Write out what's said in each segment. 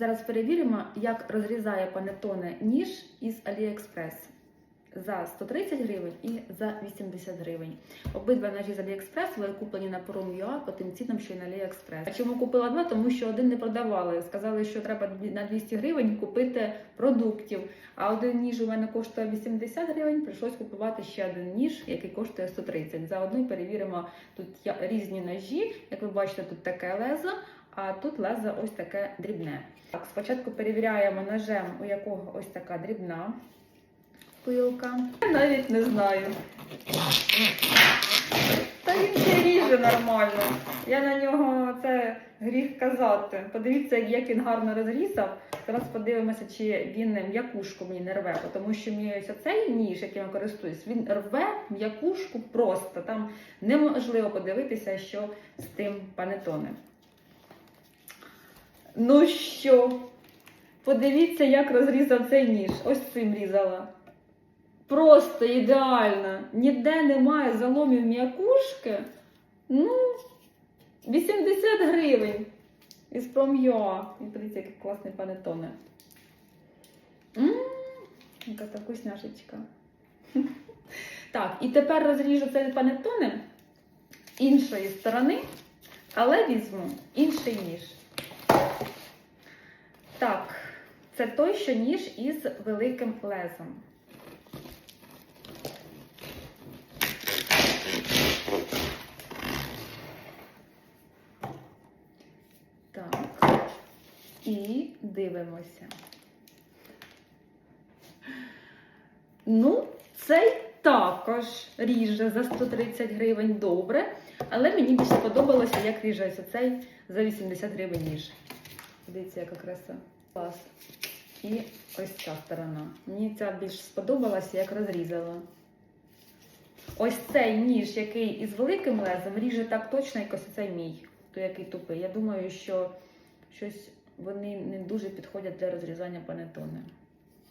Зараз перевіримо, як розрізає панетоне ніж із AliExpress за 130 гривень і за 80 гривень. Обидва ножі з AliExpress були куплені на Forum.ua по тим цінам, що й на AliExpress. А чому купила два? Тому що один не продавали. Сказали, що треба на 200 гривень купити продуктів. А один ніж у мене коштує 80 гривень. Прийшлось купувати ще один ніж, який коштує 130. Заодно й перевіримо тут різні ножі. Як ви бачите, тут таке лезо. А тут лезо ось таке дрібне. Так, спочатку перевіряємо ножем, у якого ось така дрібна пилка. Я навіть не знаю. Та він ще ріже нормально. Я на нього це гріх казати. Подивіться, як він гарно розрізав. Зараз подивимося, чи він м'якушку мені не рве, тому що мій ось цей ніж, яким я користуюсь, він рве м'якушку просто. Там неможливо подивитися, що з тим панетоне. Ну що? Подивіться, як розрізав цей ніж. Ось цим різала. Просто ідеально. Ніде немає заломів м'якушки. Ну, 80 гривень. Із пром'я. І подивіться, який класний панетоне. Яка та вкусняшечка. Так, і тепер розріжу цей панетоне іншої сторони, але візьму інший ніж. Так, це той, що ніж із великим лезом. Так. І дивимося. Ну, цей також ріже за 130 гривень добре, але мені більше сподобалося, як ріже ось цей за 80 гривень ніж. Дивіться, яка краса. Клас. І ось ця сторона. Мені ця більш сподобалася, як розрізала. Ось цей ніж, який із великим лезом, ріже так точно, як ось цей мій, той який тупий. Я думаю, що щось вони не дуже підходять для розрізання панетони.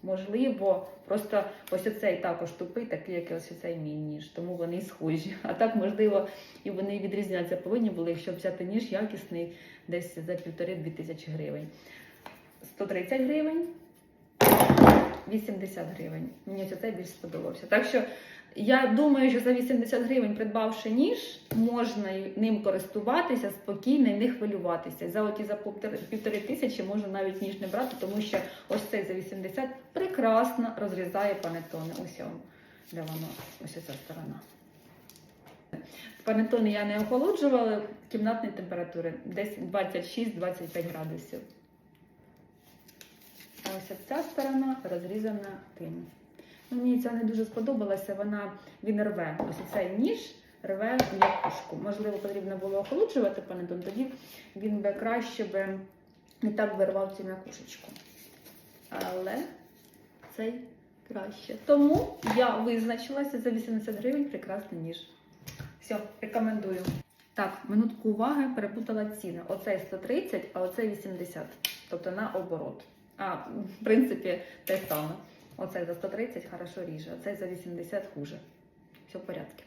Можливо, просто ось оцей також тупий, такий, як і ось оцей мій ніж, тому вони схожі. А так, можливо, і вони відрізняться повинні були, щоб взяти ніж якісний десь за півтори-дві тисячі гривень. 130 гривень, 80 гривень. Мені ось оцей більш сподобався. Так що я думаю, що за 80 гривень, придбавши ніж, можна ним користуватися спокійно і не хвилюватися. За оті за півтори- тисячі можна навіть ніж не брати, тому що ось цей за 80 прекрасно розрізає панетони. Ось вам, де воно, ось ця сторона. Панетони я не охолоджувала кімнатної температури, десь 26-25 градусів. А ось ця сторона розрізана тим. Мені ця не дуже сподобалася, вона він рве. Ось цей ніж рве м'якушку. Можливо, потрібно було охолоджувати панетон, тоді він би краще би не так вирвав цю м'якушечку. Але цей краще. Тому я визначилася за 80 гривень прекрасний ніж. Все, рекомендую. Так, минутку уваги, перепутала ціни. Оцей 130, а оцей 80. Тобто на оборот. А, в принципі, те саме. Оцей за 130 хорошо ріже, оцей за 80 хуже. Все в порядку.